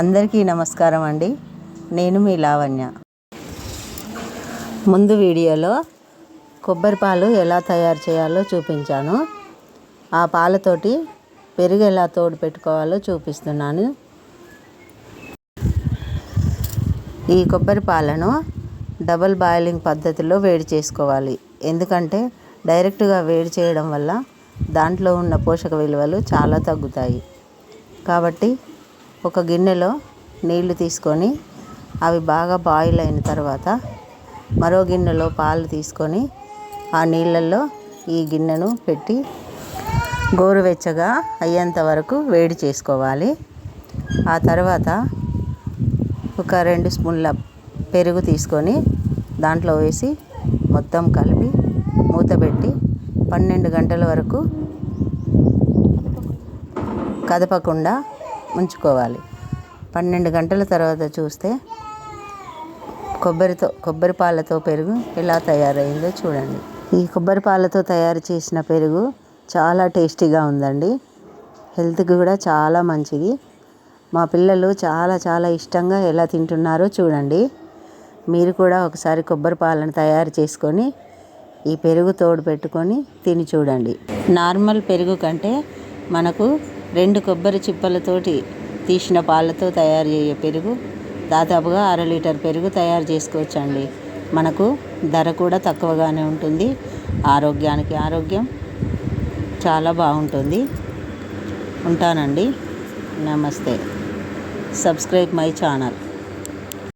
అందరికీ నమస్కారం అండి. నేను మీ లావణ్య. ముందు వీడియోలో కొబ్బరి పాలు ఎలా తయారు చేయాలో చూపించాను. ఆ పాలతోటి పెరుగు ఎలా తోడు పెట్టుకోవాలో చూపిస్తున్నాను. ఈ కొబ్బరి పాలను డబల్ బాయిలింగ్ పద్ధతిలో వేడి చేసుకోవాలి. ఎందుకంటే డైరెక్ట్గా వేడి చేయడం వల్ల దాంట్లో ఉన్న పోషక విలువలు చాలా తగ్గుతాయి. కాబట్టి ఒక గిన్నెలో నీళ్ళు తీసుకొని అవి బాగా బాయిల్ అయిన తర్వాత మరో గిన్నెలో పాలు తీసుకొని ఆ నీళ్ళల్లో ఈ గిన్నెను పెట్టి గోరువెచ్చగా అయ్యేంత వరకు వేడి చేసుకోవాలి. ఆ తర్వాత ఒక రెండు స్పూన్ల పెరుగు తీసుకొని దాంట్లో వేసి మొత్తం కలిపి మూత పెట్టి పన్నెండు గంటల వరకు కదపకుండా ఉంచుకోవాలి పన్నెండు గంటల తర్వాత చూస్తే కొబ్బరితో కొబ్బరి పాలతో పెరుగు ఎలా తయారైందో చూడండి. ఈ కొబ్బరి పాలతో తయారు చేసిన పెరుగు చాలా టేస్టీగా ఉందండి. హెల్త్కి కూడా చాలా మంచిది. మా పిల్లలు చాలా చాలా ఇష్టంగా ఎలా తింటున్నారో చూడండి. మీరు కూడా ఒకసారి కొబ్బరి పాలను తయారు చేసుకొని ఈ పెరుగు తోడు పెట్టుకొని తిని చూడండి. నార్మల్ పెరుగు కంటే మనకు రెండు కొబ్బరి చిప్పలతోటి తీసిన పాలతో తయారు చేయ పెరుగు దాదాపుగా అర లీటర్ పెరుగు తయారు చేసుకోవచ్చండి. మనకు ధర కూడా తక్కువగానే ఉంటుంది. ఆరోగ్యానికి ఆరోగ్యం చాలా బాగుంటుంది. ఉంటానండి. నమస్తే. Subscribe my channel.